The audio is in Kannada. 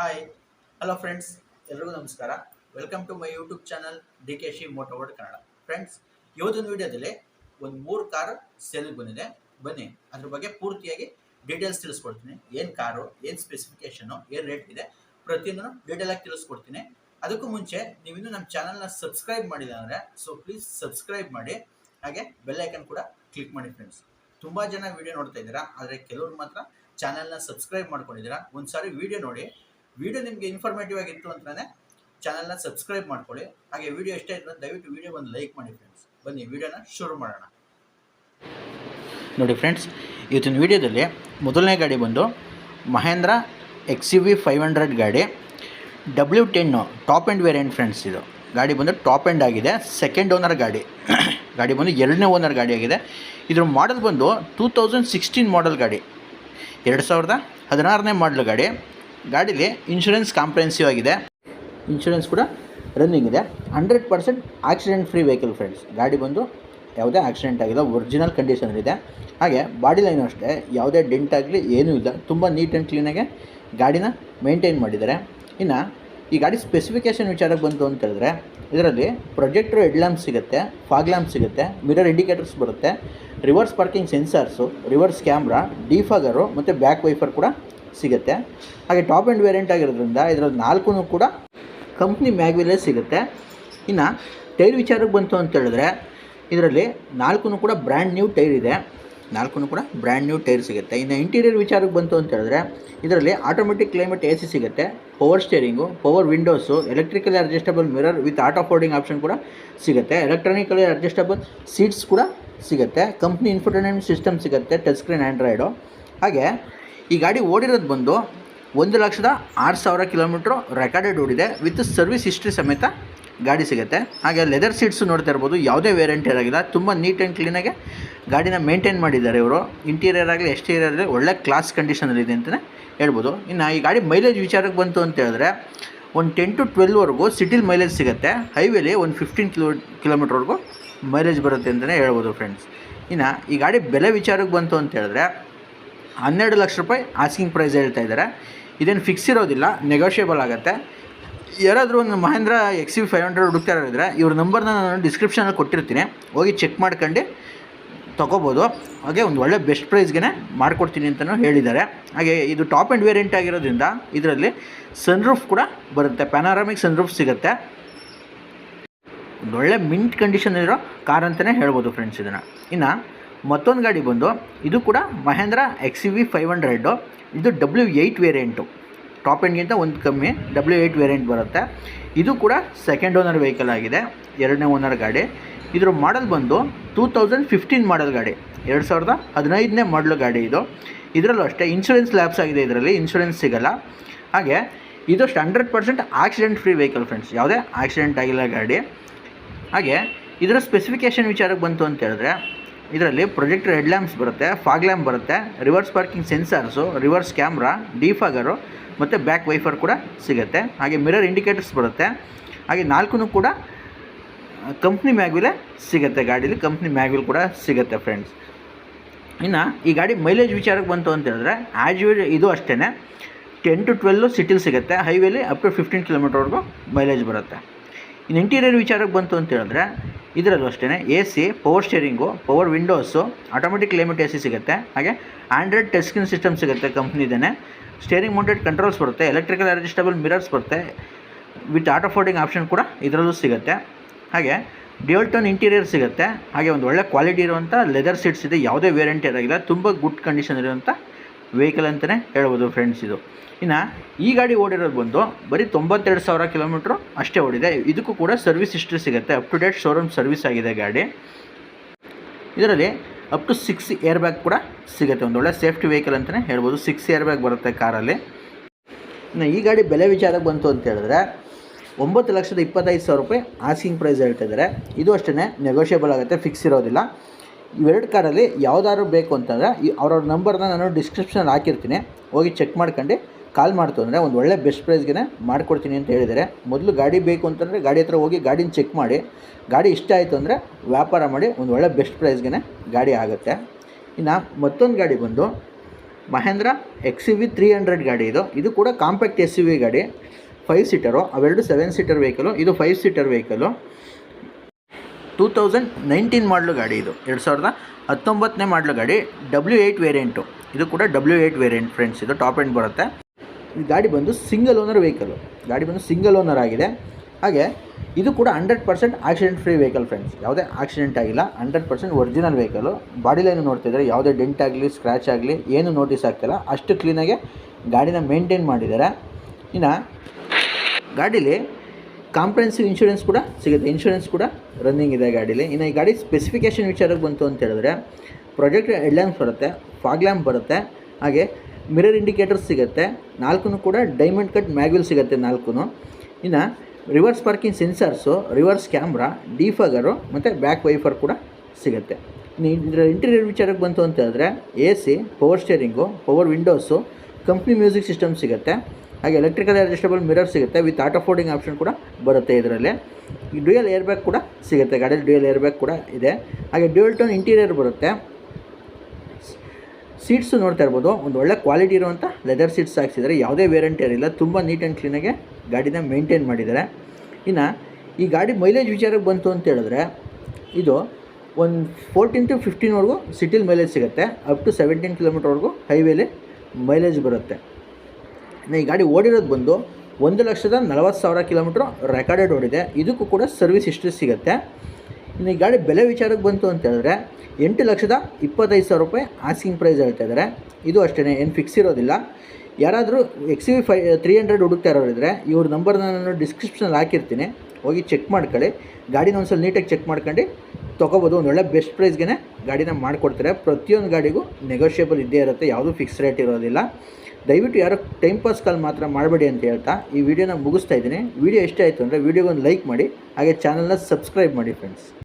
ಹಾಯ್ ಹಲೋ ಫ್ರೆಂಡ್ಸ್ ಎಲ್ರಿಗೂ ನಮಸ್ಕಾರ. Welcome to my YouTube channel D K she ಮೋಟೋ ವರ್ಡ್ ಕನ್ನಡ ಫ್ರೆಂಡ್ಸ್ ಇವತ್ತಿನ ವಿಡಿಯೋದಲ್ಲಿ ಒಂದು ಮೂರು ಕಾರ್ ಸೇಲಿಗೆ ಬಂದಿದೆ. ಬನ್ನಿ, ಅದ್ರ ಬಗ್ಗೆ ಪೂರ್ತಿಯಾಗಿ ಡೀಟೇಲ್ಸ್ ತಿಳಿಸ್ಕೊಡ್ತೀನಿ. ಏನು ಕಾರು ಏನು ಸ್ಪೆಸಿಫಿಕೇಷನು ಏನು ರೇಟ್ ಇದೆ, ಪ್ರತಿಯೊಂದನ್ನು ಆಗಿ ತಿಳಿಸ್ಕೊಡ್ತೀನಿ. ಅದಕ್ಕೂ ಮುಂಚೆ ನೀವಿನ್ನೂ ನಮ್ಮ ಚಾನಲ್ನ ಸಬ್ಸ್ಕ್ರೈಬ್ ಮಾಡಿಲ್ಲ ಅಂದರೆ ಸೊ ಪ್ಲೀಸ್ ಸಬ್ಸ್ಕ್ರೈಬ್ ಮಾಡಿ. ಹಾಗೆ ಬೆಲ್ ಐಕನ್ ಕೂಡ ಕ್ಲಿಕ್ ಮಾಡಿ ಫ್ರೆಂಡ್ಸ್ ತುಂಬ ಜನ ವಿಡಿಯೋ ನೋಡ್ತಾ ಇದ್ದೀರಾ, ಆದರೆ ಕೆಲವರು ಮಾತ್ರ ಚಾನಲ್ನ ಸಬ್ಸ್ಕ್ರೈಬ್ ಮಾಡ್ಕೊಂಡಿದ್ದೀರಾ. ಒಂದು ಸಾರಿ ವಿಡಿಯೋ ನೋಡಿ ವಿಡಿಯೋ ನಿಮಗೆ ಇನ್ಫಾರ್ಮೇಟಿವ್ ಆಗಿತ್ತು ಅಂತಲೇ ಚಾನಲ್ನ ಸಬ್ಸ್ಕ್ರೈಬ್ ಮಾಡ್ಕೊಳ್ಳಿ. ಹಾಗೆ ವಿಡಿಯೋ ಇಷ್ಟ ಇದ್ರೆ ದಯವಿಟ್ಟು ವಿಡಿಯೋ ಒಂದು ಲೈಕ್ ಮಾಡಿ ಫ್ರೆಂಡ್ಸ್ ಬನ್ನಿ ವಿಡಿಯೋನ ಶುರು ಮಾಡೋಣ. ನೋಡಿ ಫ್ರೆಂಡ್ಸ್ ಇವತ್ತಿನ ವಿಡಿಯೋದಲ್ಲಿ ಮೊದಲನೇ ಗಾಡಿ ಬಂದು Mahindra X U V five hundred ಗಾಡಿ W ten top end variant friends ಇದು. ಗಾಡಿ ಬಂದು ಟಾಪ್ ಎಂಡ್ ಆಗಿದೆ ಸೆಕೆಂಡ್ ಓನರ್ ಗಾಡಿ. ಗಾಡಿ ಬಂದು ಎರಡನೇ ಓನರ್ ಗಾಡಿ ಆಗಿದೆ. ಇದ್ರ ಮಾಡಲ್ ಬಂದು ಟೂ ತೌಸಂಡ್ ಸಿಕ್ಸ್ಟೀನ್ ಮಾಡಲ್ ಗಾಡಿ. ಎರಡು ಸಾವಿರದ ಹದಿನಾರನೇ ಮಾಡಲ್ ಗಾಡಿ. ಗಾಡೀಲಿ ಇನ್ಶೂರೆನ್ಸ್ ಕಾಂಪ್ರೆನ್ಸಿವ್ ಆಗಿದೆ. ಇನ್ಶೂರೆನ್ಸ್ ಕೂಡ ರನ್ನಿಂಗ್ ಇದೆ. Hundred percent accident free vehicle friends ಗಾಡಿ ಬಂದು ಯಾವುದೇ ಆಕ್ಸಿಡೆಂಟ್ ಆಗಿಲ್ಲ ಒರಿಜಿನಲ್ ಕಂಡೀಷನಲ್ಲಿದೆ ಹಾಗೆ ಬಾಡಿ ಲೈನು ಅಷ್ಟೇ, ಯಾವುದೇ ಡೆಂಟ್ ಆಗಲಿ ಏನೂ ಇಲ್ಲ. ತುಂಬ ನೀಟ್ ಆ್ಯಂಡ್ ಕ್ಲೀನಾಗೆ ಗಾಡಿನ ಮೇಂಟೈನ್ ಮಾಡಿದ್ದಾರೆ. ಇನ್ನು ಈ ಗಾಡಿ ಸ್ಪೆಸಿಫಿಕೇಷನ್ ವಿಚಾರಕ್ಕೆ ಬಂತು ಅಂತ ಹೇಳಿದ್ರೆ, ಇದರಲ್ಲಿ ಪ್ರೊಜೆಕ್ಟ್ರು ಹೆಡ್ ಲ್ಯಾಂಪ್ ಸಿಗುತ್ತೆ ಫಾಗ್ ಲ್ಯಾಂಪ್ ಸಿಗುತ್ತೆ ಮಿರರ್ ಇಂಡಿಕೇಟರ್ಸ್ ಬರುತ್ತೆ reverse parking sensors reverse camera defogger ಮತ್ತು ಬ್ಯಾಕ್ ವೈಫರ್ ಕೂಡ ಸಿಗುತ್ತೆ. ಹಾಗೆ ಟಾಪ್ ಆ್ಯಂಡ್ ವೇರಿಯಂಟ್ ಆಗಿರೋದ್ರಿಂದ ಇದರಲ್ಲಿ ನಾಲ್ಕು ಕೂಡ ಕಂಪ್ನಿ ಮ್ಯಾಗ್ವಿಲೇ ಸಿಗುತ್ತೆ. ಇನ್ನು ಟೈರ್ ವಿಚಾರಕ್ಕೆ ಬಂತು ಅಂತ ಹೇಳಿದ್ರೆ, ಇದರಲ್ಲಿ ನಾಲ್ಕು ಕೂಡ ಬ್ರ್ಯಾಂಡ್ ನ್ಯೂ ಟೈರ್ ಇದೆ. ನಾಲ್ಕು ಕೂಡ ಬ್ರ್ಯಾಂಡ್ ನ್ಯೂ ಟೈರ್ ಸಿಗುತ್ತೆ. ಇನ್ನು ಇಂಟೀರಿಯರ್ ವಿಚಾರಕ್ಕೆ ಬಂತು ಅಂತ ಹೇಳಿದ್ರೆ, ಇದರಲ್ಲಿ ಆಟೋಮೆಟಿಕ್ ಕ್ಲೈಮೇಟ್ ಎ ಸಿಗುತ್ತೆ. Power steering power windows electrically adjustable mirror with auto folding option ಕೂಡ ಸಿಗುತ್ತೆ. ಎಲೆಕ್ಟ್ರಾನಿಕಲಿ ಅಡ್ಜಸ್ಟಬಲ್ ಸೀಟ್ಸ್ ಕೂಡ ಸಿಗುತ್ತೆ. ಕಂಪ್ನಿ ಇನ್ಫೋಟೈನ್ಮೆಂಟ್ ಸಿಸ್ಟಮ್ ಸಿಗುತ್ತೆ ಟಚ್ ಸ್ಕ್ರೀನ್ ಆ್ಯಂಡ್ರಾಯ್ಡು ಹಾಗೆ ಈ ಗಾಡಿ ಓಡಿರೋದು ಬಂದು ಒಂದು ಲಕ್ಷದ ಆರು ಸಾವಿರ ಕಿಲೋಮೀಟ್ರು ರೆಕಾರ್ಡೆಡ್ ಓಡಿದೆ. ವಿತ್ ಸರ್ವಿಸ್ ಹಿಸ್ಟ್ರಿ ಸಮೇತ ಗಾಡಿ ಸಿಗುತ್ತೆ. ಹಾಗೆ ಲೆದರ್ ಸೀಟ್ಸು ನೋಡ್ತಾ ಇರ್ಬೋದು. ಯಾವುದೇ ವೇರಿಯಂಟ್ ಇರೋಗಿಲ್ಲ. ತುಂಬ ನೀಟ್ ಆ್ಯಂಡ್ ಕ್ಲೀನಾಗೆ ಗಾಡಿನ ಮೇಂಟೈನ್ ಮಾಡಿದ್ದಾರೆ ಇವರು. ಇಂಟೀರಿಯರ್ ಆಗಲಿ ಎಕ್ಸ್ಟೀರಿಯರ್ ಆಗಲಿ ಒಳ್ಳೆ ಕ್ಲಾಸ್ ಕಂಡೀಷನಲ್ಲಿದೆ ಅಂತಲೇ ಹೇಳ್ಬೋದು. ಇನ್ನು ಈ ಗಾಡಿ ಮೈಲೇಜ್ ವಿಚಾರಕ್ಕೆ ಬಂತು ಅಂತ ಹೇಳಿದ್ರೆ ಒಂದು ಟೆನ್ ಟು ಟ್ವೆಲ್ವರೆಗೂ ಸಿಟಿಲಿ ಮೈಲೇಜ್ ಸಿಗುತ್ತೆ. ಹೈವೇಲಿ ಒಂದು ಫಿಫ್ಟೀನ್ ಕಿಲೋ ಕಿಲೋಮೀಟ್ರ್ವರೆಗೂ ಮೈಲೇಜ್ ಬರುತ್ತೆ ಅಂತಲೇ ಹೇಳ್ಬೋದು ಫ್ರೆಂಡ್ಸ್ ಇನ್ನು ಈ ಗಾಡಿ ಬೆಲೆ ವಿಚಾರಕ್ಕೆ ಬಂತು ಅಂತ ಹೇಳಿದ್ರೆ ಹನ್ನೆರಡು ಲಕ್ಷ ರೂಪಾಯಿ ಆಸ್ಕಿಂಗ್ ಪ್ರೈಸ್ ಹೇಳ್ತಾ ಇದ್ದಾರೆ. ಇದೇನು ಫಿಕ್ಸ್ ಇರೋದಿಲ್ಲ ನೆಗೋಷಿಯೇಬಲ್ ಆಗುತ್ತೆ. ಯಾರಾದರೂ ಒಂದು Mahindra X U five hundred ಹುಡುಕ್ತಾ ಇರೋದ್ರೆ ಇವ್ರ ನಂಬರ್ನ ನಾನು ಡಿಸ್ಕ್ರಿಪ್ಷನಲ್ಲಿ ಕೊಟ್ಟಿರ್ತೀನಿ. ಹೋಗಿ ಚೆಕ್ ಮಾಡ್ಕೊಂಡು ತೊಗೋಬೋದು. ಹಾಗೆ ಒಂದು ಒಳ್ಳೆ ಬೆಸ್ಟ್ ಪ್ರೈಸ್ಗೆ ಮಾಡಿಕೊಡ್ತೀನಿ ಅಂತಲೂ ಹೇಳಿದ್ದಾರೆ. ಹಾಗೆ ಇದು ಟಾಪ್ ಆ್ಯಂಡ್ ವೇರಿಯಂಟ್ ಆಗಿರೋದ್ರಿಂದ ಇದರಲ್ಲಿ ಸನ್ರೂಫ್ ಕೂಡ ಬರುತ್ತೆ. ಪ್ಯಾನಾರಾಮಿಕ್ ಸನ್ರೂಫ್ ಸಿಗುತ್ತೆ. ಒಳ್ಳೆ ಮಿಂಟ್ ಕಂಡೀಷನ್ ಇರೋ ಕಾರ್ ಅಂತಲೇ ಹೇಳ್ಬೋದು ಫ್ರೆಂಡ್ಸ್ ಇದನ್ನು. ಇನ್ನು ಮತ್ತೊಂದು ಗಾಡಿ ಬಂದು, ಇದು ಕೂಡ Mahindra X V five hundred ಇದು ಡಬ್ಲ್ಯೂ ಏಯ್ಟ್ ವೇರಿಯಂಟು ಟಾಪ್ ಎಂಡ್ಗಿಂತ ಒಂದು ಕಮ್ಮಿ ಡಬ್ಲ್ಯೂ ಏಯ್ಟ್ ವೇರಿಯಂಟ್ ಬರುತ್ತೆ. ಇದು ಕೂಡ ಸೆಕೆಂಡ್ ಓನರ್ ವೆಹಿಕಲ್ ಆಗಿದೆ, ಎರಡನೇ ಓನರ್ ಗಾಡಿ. ಇದ್ರ ಮಾಡಲ್ ಬಂದು ಟೂ ತೌಸಂಡ್ ಫಿಫ್ಟೀನ್ ಮಾಡಲ್ ಗಾಡಿ, ಎರಡು ಸಾವಿರದ ಹದಿನೈದನೇ ಮಾಡಲು ಗಾಡಿ ಇದು. ಇದರಲ್ಲೂ ಅಷ್ಟೇ ಇನ್ಶೂರೆನ್ಸ್ ಲ್ಯಾಬ್ಸ್ ಆಗಿದೆ ಇದರಲ್ಲಿ ಇನ್ಶೂರೆನ್ಸ್ ಸಿಗಲ್ಲ. ಹಾಗೆ ಇದಷ್ಟು hundred percent accident free vehicle friends ಯಾವುದೇ ಆಕ್ಸಿಡೆಂಟ್ ಆಗಿಲ್ಲ ಗಾಡಿ. ಹಾಗೆ, ಇದರ ಸ್ಪೆಸಿಫಿಕೇಷನ್ ವಿಚಾರಕ್ಕೆ ಬಂತು ಅಂತ ಹೇಳಿದ್ರೆ ಇದರಲ್ಲಿ ಪ್ರೊಜೆಕ್ಟರ್ ಹೆಡ್ ಲ್ಯಾಂಪ್ಸ್ ಬರುತ್ತೆ, ಫಾಗ್ ಲ್ಯಾಂಪ್ ಬರುತ್ತೆ, reverse parking sensors, reverse camera, defogger ಮತ್ತು ಬ್ಯಾಕ್ ವೈಫರ್ ಕೂಡ ಸಿಗುತ್ತೆ. ಹಾಗೆ ಮಿರರ್ ಇಂಡಿಕೇಟರ್ಸ್ ಬರುತ್ತೆ. ಹಾಗೆ ನಾಲ್ಕು ಕೂಡ ಕಂಪ್ನಿ ಮ್ಯಾಗ್ವಿಲೇ ಸಿಗುತ್ತೆ ಗಾಡೀಲಿ, ಕಂಪ್ನಿ ಮ್ಯಾಗ್ವಿಲ್ ಕೂಡ ಸಿಗುತ್ತೆ ಫ್ರೆಂಡ್ಸ್. ಇನ್ನು ಈ ಗಾಡಿ ಮೈಲೇಜ್ ವಿಚಾರಕ್ಕೆ ಬಂತು ಅಂತ ಹೇಳಿದ್ರೆ ಆ್ಯಸ್ ಯೂಜ್ ಇದು ಅಷ್ಟೇ ಟೆನ್ ಟು ಟ್ವೆಲ್ಲು ಸಿಟಿಲಿ ಸಿಗುತ್ತೆ. ಹೈವೇಲಿ ಅಪ್ ಟು ಫಿಫ್ಟೀನ್ ಕಿಲೋಮೀಟರ್ವರೆಗೂ ಮೈಲೇಜ್ ಬರುತ್ತೆ. ಇನ್ನು ಇಂಟೀರಿಯರ್ ವಿಚಾರಕ್ಕೆ ಬಂತು ಅಂತ ಹೇಳಿದ್ರೆ ಇದರಲ್ಲೂ ಅಷ್ಟೇ A C power steering power windows automatic climate A C ಸಿಗುತ್ತೆ. ಹಾಗೆ ಆಂಡ್ರಾಯ್ಡ್ ಟಚ್ ಸ್ಕ್ರೀನ್ ಸಿಸ್ಟಮ್ ಸಿಗುತ್ತೆ ಕಂಪ್ನಿದೇನೆ. ಸ್ಟೇರಿಂಗ್ ಮೌಂಟೆಡ್ ಕಂಟ್ರೋಲ್ಸ್ ಬರುತ್ತೆ ಎಲೆಕ್ಟ್ರಿಕಲ್ ಅಡ್ಜಸ್ಟಬಲ್ ಮಿರರ್ಸ್ ಬರುತ್ತೆ. ವಿತ್ ಆಟೋ ಫೋಲ್ಡಿಂಗ್ ಆಪ್ಷನ್ ಕೂಡ ಇದರಲ್ಲೂ ಸಿಗುತ್ತೆ. ಹಾಗೆ ಡ್ಯೂಯಲ್ ಟೋನ್ ಇಂಟೀರಿಯರ್ ಸಿಗುತ್ತೆ. ಹಾಗೆ ಒಂದು ಒಳ್ಳೆ ಕ್ವಾಲಿಟಿ ಇರುವಂಥ ಲೆದರ್ ಸೀಟ್ಸ್ ಇದೆ, ಯಾವುದೇ ವೇರಿಯಂಟ್ ಇರೋಗಿಲ್ಲ ತುಂಬ ಗುಡ್ ಕಂಡೀಷನ್ ಇರುವಂಥ ವೆಹಿಕಲ್ ಅಂತಲೇ ಹೇಳ್ಬೋದು ಫ್ರೆಂಡ್ಸ್ ಇದು. ಇನ್ನು ಈ ಗಾಡಿ ಓಡಿರೋದು ಬಂದು ಬರೀ ತೊಂಬತ್ತೆರಡು ಸಾವಿರ ಕಿಲೋಮೀಟ್ರು ಅಷ್ಟೇ ಓಡಿದೆ. ಇದಕ್ಕೂ ಕೂಡ ಸರ್ವಿಸ್ ಇಷ್ಟು ಸಿಗುತ್ತೆ. Up to date showroom service ಆಗಿದೆ ಗಾಡಿ. ಇದರಲ್ಲಿ up to six air bag ಕೂಡ ಸಿಗುತ್ತೆ. ಒಂದು ಒಳ್ಳೆ ಸೇಫ್ಟಿ ವೆಹಿಕಲ್ ಅಂತಲೇ ಹೇಳ್ಬೋದು. ಸಿಕ್ಸ್ ಏರ್ ಬ್ಯಾಗ್ ಬರುತ್ತೆ ಕಾರಲ್ಲಿ. ಇನ್ನು ಈ ಗಾಡಿ ಬೆಲೆ ವಿಚಾರಕ್ಕೆ ಬಂತು ಅಂತ ಹೇಳಿದ್ರೆ ಒಂಬತ್ತು ಲಕ್ಷದ ಇಪ್ಪತ್ತೈದು ಸಾವಿರ ರೂಪಾಯಿ ಆಸ್ಕಿಂಗ್ ಪ್ರೈಸ್ ಹೇಳ್ತಾ ಇದ್ದಾರೆ. ಇದು ಅಷ್ಟೇ ನೆಗೋಷಿಯಬಲ್ ಆಗುತ್ತೆ ಫಿಕ್ಸ್ ಇರೋದಿಲ್ಲ. ಇವೆರಡು ಕಾರಲ್ಲಿ ಯಾವ್ದಾದ್ರು ಬೇಕು ಅಂತಂದರೆ ಈ ಅವ್ರವ್ರ ನಂಬರ್ನ ನಾನು ಡಿಸ್ಕ್ರಿಪ್ಷನಲ್ಲಿ ಹಾಕಿರ್ತೀನಿ. ಹೋಗಿ ಚೆಕ್ ಮಾಡ್ಕೊಂಡು ಕಾಲ್ ಮಾಡ್ತು ಅಂದರೆ ಒಂದು ಒಳ್ಳೆ ಬೆಸ್ಟ್ ಪ್ರೈಸ್ಗೆ ಮಾಡಿಕೊಡ್ತೀನಿ ಅಂತ ಹೇಳಿದ್ದಾರೆ. ಮೊದಲು ಗಾಡಿ ಬೇಕು ಅಂತಂದರೆ ಗಾಡಿ ಹತ್ರ ಹೋಗಿ ಗಾಡಿನ ಚೆಕ್ ಮಾಡಿ. ಗಾಡಿ ಇಷ್ಟ ಆಯಿತು ಅಂದರೆ ವ್ಯಾಪಾರ ಮಾಡಿ ಒಂದು ಒಳ್ಳೆ ಬೆಸ್ಟ್ ಪ್ರೈಸ್ಗೆ ಗಾಡಿ ಆಗುತ್ತೆ. ಇನ್ನು ಮತ್ತೊಂದು ಗಾಡಿ ಬಂದು Mahindra X U V three hundred ಗಾಡಿ ಇದು. ಇದು ಕೂಡ ಕಾಂಪ್ಯಾಕ್ಟ್ ಎಸ್ ಯು ವಿ ಗಾಡಿ. ಫೈವ್ ಸೀಟರು ಅವೆರಡು ಸೆವೆನ್ ಸೀಟರ್ ವೆಹಿಕಲು ಇದು five seater vehicle two thousand nineteen model ಗಾಡಿ ಇದು. ಎರಡು ಸಾವಿರದ ಹತ್ತೊಂಬತ್ತನೇ ಮಾಡಲು ಗಾಡಿ ಡಬ್ಲ್ಯೂ ಏಯ್ಟ್ ವೇರಿಯಂಟು ಇದು ಕೂಡ ಡಬ್ಲ್ಯೂ ಏಯ್ಟ್ ವೇರಿಯಂಟ್ ಫ್ರೆಂಡ್ಸ್ ಇದು ಟಾಪ್ ಎಂಡ್ ಬರುತ್ತೆ. ಈ ಗಾಡಿ ಬಂದು ಸಿಂಗಲ್ ಓನರ್ ವೆಹಿಕಲ್ ಗಾಡಿ ಬಂದು ಸಿಂಗಲ್ ಓನರ್ ಆಗಿದೆ. ಹಾಗೆ ಇದು ಕೂಡ hundred percent accident free vehicle friends ಯಾವುದೇ ಆಕ್ಸಿಡೆಂಟ್ ಆಗಿಲ್ಲ. Hundred percent original vehicle body line ನೋಡ್ತಿದ್ರೆ ಯಾವುದೇ ಡೆಂಟ್ ಆಗಲಿ ಸ್ಕ್ರ್ಯಾಚ್ ಆಗಲಿ, ಏನು ನೋಟಿಸ್ ಆಗ್ತಿಲ್ಲ. ಅಷ್ಟು ಕ್ಲೀನಾಗೆ ಗಾಡಿನ ಮೇಂಟೈನ್ ಮಾಡಿದ್ದಾರೆ. ಇನ್ನು ಗಾಡೀಲಿ ಕಾಂಪ್ರೆನ್ಸಿವ್ ಇನ್ಶೂರೆನ್ಸ್ ಕೂಡ ಸಿಗುತ್ತೆ. ಇನ್ಶೂರೆನ್ಸ್ ಕೂಡ ರನ್ನಿಂಗ್ ಇದೆ ಗಾಡೀಲಿ. ಇನ್ನು ಈ ಗಾಡಿ ಸ್ಪೆಸಿಫಿಕೇಷನ್ ವಿಚಾರಕ್ಕೆ ಬಂತು ಅಂತ ಹೇಳಿದ್ರೆ ಪ್ರೊಜೆಕ್ಟ್ ಹೆಡ್ಲ್ಯಾಂಪ್ಸ್ ಬರುತ್ತೆ ಫಾಗ್ ಲ್ಯಾಂಪ್ ಬರುತ್ತೆ, ಹಾಗೆ ಮಿರರ್ ಇಂಡಿಕೇಟರ್ಸ್ ಸಿಗುತ್ತೆ. ನಾಲ್ಕು ಕೂಡ ಡೈಮಂಡ್ ಕಟ್ ಮ್ಯಾಗ್ಯೂಲ್ ಸಿಗುತ್ತೆ ನಾಲ್ಕು ಇನ್ನು reverse parking sensors reverse camera defogger ಮತ್ತು ಬ್ಯಾಕ್ ವೈಫರ್ ಕೂಡ ಸಿಗುತ್ತೆ. ಇದರ ಇಂಟೀರಿಯರ್ ವಿಚಾರಕ್ಕೆ ಬಂತು ಅಂತ ಹೇಳಿದ್ರೆ A C power steering power windows company music system ಸಿಗುತ್ತೆ. ಹಾಗೆ ಎಲೆಕ್ಟ್ರಿಕಲ್ ಅಡ್ಜಸ್ಟಬಲ್ ಮಿರರ್ ಸಿಗುತ್ತೆ. ವಿತ್ ಆಟೋ ಫೋಲ್ಡಿಂಗ್ ಆಪ್ಷನ್ ಕೂಡ ಬರುತ್ತೆ ಇದರಲ್ಲಿ. ಡ್ಯೂಯಲ್ ಏರ್ ಬ್ಯಾಗ್ ಕೂಡ ಸಿಗುತ್ತೆ. ಗಾಡಿಯಲ್ಲಿ ಡ್ಯೂಯಲ್ ಏರ್ ಬ್ಯಾಗ್ ಕೂಡ ಇದೆ. ಹಾಗೆ ಡ್ಯೂಯಲ್ ಟೋನ್ ಇಂಟೀರಿಯರ್ ಬರುತ್ತೆ. ಸೀಟ್ಸು ನೋಡ್ತಾ ಇರ್ಬೋದು. ಒಂದು ಒಳ್ಳೆ ಕ್ವಾಲಿಟಿ ಇರುವಂಥ ಲೆದರ್ ಸೀಟ್ಸ್ ಹಾಕ್ಸಿದ್ದಾರೆ ಯಾವುದೇ ವೇರಿಯಂಟ್ ಇರಲಿಲ್ಲ ತುಂಬ ನೀಟ್ ಆ್ಯಂಡ್ ಕ್ಲೀನಾಗೆ ಗಾಡಿನ ಮೇಂಟೈನ್ ಮಾಡಿದ್ದಾರೆ. ಇನ್ನು ಈ ಗಾಡಿ ಮೈಲೇಜ್ ವಿಚಾರಕ್ಕೆ ಬಂತು ಅಂತ ಹೇಳಿದ್ರೆ ಇದು ಒಂದು ಫೋರ್ಟೀನ್ ಟು ಫಿಫ್ಟೀನ್ವರೆಗೂ ಸಿಟಿಲಿ ಮೈಲೇಜ್ ಸಿಗುತ್ತೆ. ಅಪ್ ಟು ಸೆವೆಂಟೀನ್ ಕಿಲೋಮೀಟರ್ವರೆಗೂ ಹೈವೇಲಿ ಮೈಲೇಜ್ ಬರುತ್ತೆ. ಈ ಗಾಡಿ ಓಡಿರೋದು ಬಂದು ಒಂದು ಲಕ್ಷದ ನಲವತ್ತು ಸಾವಿರ ಕಿಲೋಮೀಟ್ರ್ ರೆಕಾರ್ಡೆಡ್ ಓಡಿದೆ. ಇದಕ್ಕೂ ಕೂಡ ಸರ್ವಿಸ್ ಇಷ್ಟು ಸಿಗುತ್ತೆ. ಇನ್ನು ಈ ಗಾಡಿ ಬೆಲೆ ವಿಚಾರಕ್ಕೆ ಬಂತು ಅಂತ ಹೇಳಿದ್ರೆ ಎಂಟು ಲಕ್ಷದ ಇಪ್ಪತ್ತೈದು ಸಾವಿರ ರೂಪಾಯಿ ಆಸ್ಕಿಂಗ್ ಪ್ರೈಸ್ ಹೇಳ್ತಾ ಇದ್ದಾರೆ. ಇದು ಅಷ್ಟೇ ಏನು ಫಿಕ್ಸ್ ಇರೋದಿಲ್ಲ. ಯಾರಾದರೂ X V five three hundred ಹುಡುಕ್ತಾ ಇರೋರಿದ್ರೆ ಇವ್ರ ನಂಬರ್ನ ನಾನು ಡಿಸ್ಕ್ರಿಪ್ಷನಲ್ಲಿ ಹಾಕಿರ್ತೀನಿ. ಹೋಗಿ ಚೆಕ್ ಮಾಡ್ಕೊಳ್ಳಿ. ಗಾಡಿನ ಒಂದ್ಸಲ ನೀಟಾಗಿ ಚೆಕ್ ಮಾಡ್ಕೊಂಡು ತೊಗೋಬೋದು. ಒಂದು ಒಳ್ಳೆ ಬೆಸ್ಟ್ ಪ್ರೈಸ್ಗೆ ಗಾಡಿನ ಮಾಡಿಕೊಡ್ತಾರೆ. ಪ್ರತಿಯೊಂದು ಗಾಡಿಗೂ ನೆಗೋಷಿಯೇಬಲ್ ಇದ್ದೇ ಇರುತ್ತೆ. ಯಾವುದೂ ಫಿಕ್ಸ್ ರೇಟ್ ಇರೋದಿಲ್ಲ. ದಯವಿಟ್ಟು ಯಾರೋ ಟೈಮ್ ಪಾಸ್ ಕಾಲ್ ಮಾತ್ರ ಮಾಡಬೇಡಿ ಅಂತ ಹೇಳ್ತಾ ಈ ವಿಡಿಯೋನ ಮುಗಿಸ್ತಾ ಇದ್ದೀನಿ. ವಿಡಿಯೋ ಇಷ್ಟ ಆಯಿತು ಅಂದರೆ ವಿಡಿಯೋಗೊಂದು ಲೈಕ್ ಮಾಡಿ, ಹಾಗೆ ಚಾನಲ್ನ ಸಬ್ಸ್ಕ್ರೈಬ್ ಮಾಡಿ ಫ್ರೆಂಡ್ಸ್